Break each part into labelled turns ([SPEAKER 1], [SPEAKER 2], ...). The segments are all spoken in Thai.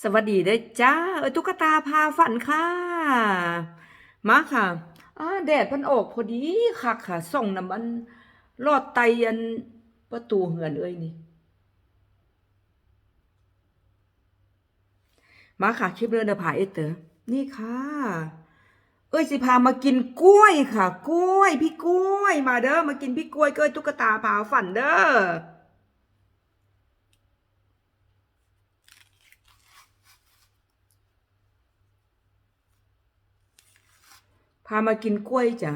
[SPEAKER 1] สวัสดีเด้อจ้าเออตุ๊กตาพาฝันค่ะ มาค่ะอ่าแดดมันออกพอดีคักค่ะ ส่องน้ำมันลอดไตอันประตูเหือนเอ้ยนี่ มาค่ะคลิปเรื่องเดาผาเอเตอร์นี่ค่ะ เอ้ยสิพามากินกล้วยค่ะ กล้วย พี่กล้วย มาเด้อมากินพี่กล้วยเกยตุ๊กตาพาฝันเด้อามากินกล้วยจ้ะ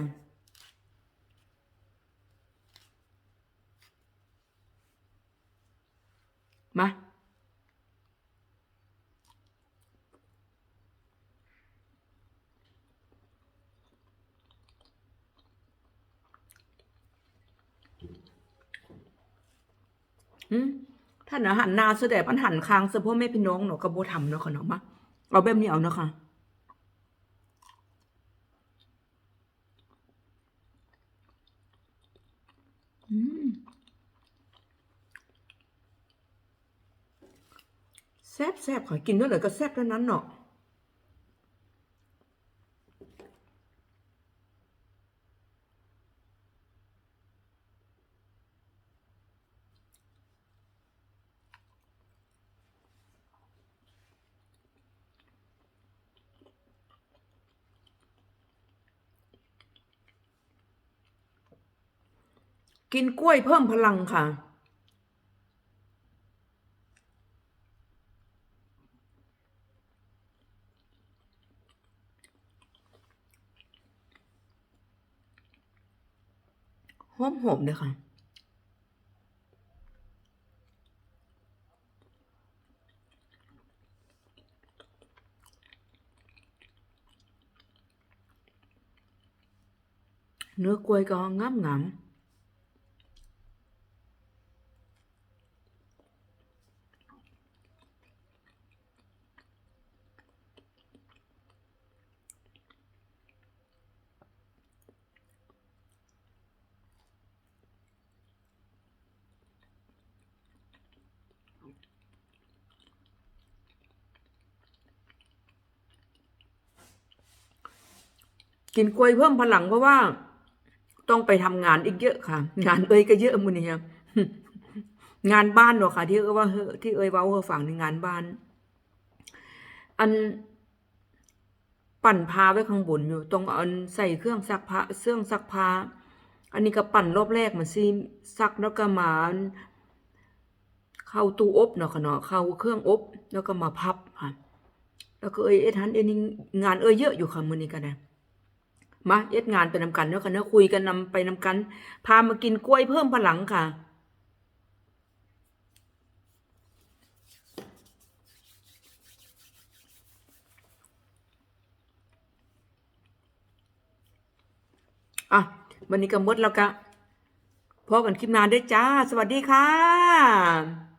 [SPEAKER 1] มาท่านอาหันนาเสอแดดมันหันคางเสะพ่อแม่พี่น้องเนาะกระโบทำเนาะค่ะเนาะมาเอาแบบนี้เอาเนาะค่ะ แซ่บแซ่บขอกินด้วยเลยก็แซ่บเท่านั้นเนาะ กินกล้วยเพิ่มพลังค่ะ หอมหอมเลยค่ะเนื้อกล้วยก็งามงาม กินกล้วยเพิ่มพลังเพราะว่า ต้องไปทำงานอีกเยอะค่ะ งานเอ้ยก็เยอะมือนี้ครับงานบ้านเนาะค่ะ ที่เอ้ยว่าที่เอ้ยเว้าเฮอฝั่งในงานบ้าน อันปั่นพาไว้ข้างบนอยู่ต้องเอาใส่เครื่องซักผ้าเครื่องซักผ้าอันนี้ก็ปั่นรอบแรกมันสิซักแล้วก็มาเข้าตู้อบเนาะค่ะเนาะเข้าเครื่องอบแล้วก็มาพับค่ะแล้วก็เอ้ยเอ็ดหันเอ็นงานเอ้ยเยอะอยู่ค่ะมือนี้ก็ได้ มาเอ็ดงานไปนำกันเนาะค่ะเนาะคุยกันนำไปนำกัน พามากินกล้วยเพิ่มพลังค่ะอะวันนี้ก็หมดแล้วก็พอกันคลิปหนานด้วยจ้า สวัสดีค่ะ